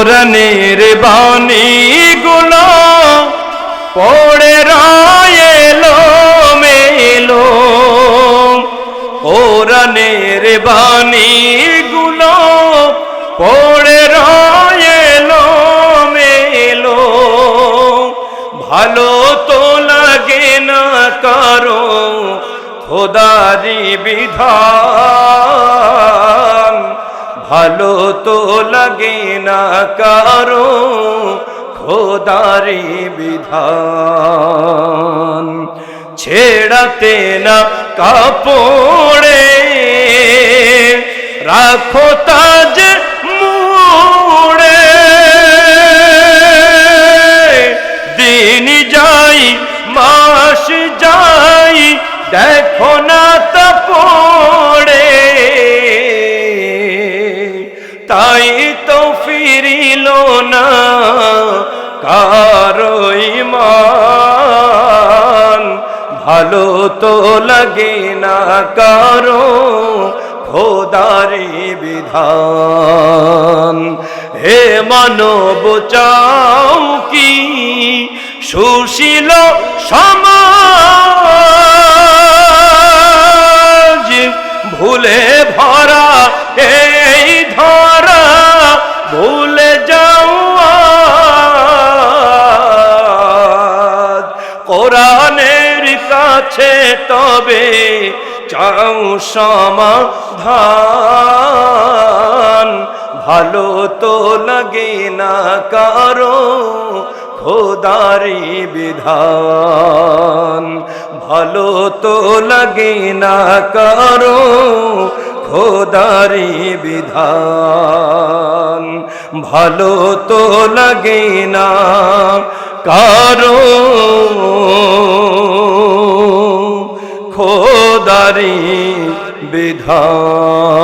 কোরআনের বাণী গুলো পড়ে রয়েলো মেলো। কোরআনের বাণী গুলো পড়ে রয়েলো মেলো। ভালো তো লাগে না কারও, খোদারি বিধান। ভালো তো লাগে না কারও খোদারি বিধান। ছেড়াতে না কাপড়ে রাখো তাজ মুড়ে। দিন যাই, মাস যাই, দেখো না তা পড়ে। তাই তো ফিরিল না কারও ইমান ভালো তো লাগে না কারও, খোদারি বিধান। হে মানব, চাও কি সুশীল সমাজ কাছে তবে চাও সমাধান। ভালো তো লাগে না কারও খোদারি বিধান। ভালো তো লাগে না কারও খোদারি বিধান। ভালো তো লাগে না কারও খোদারি বিধান।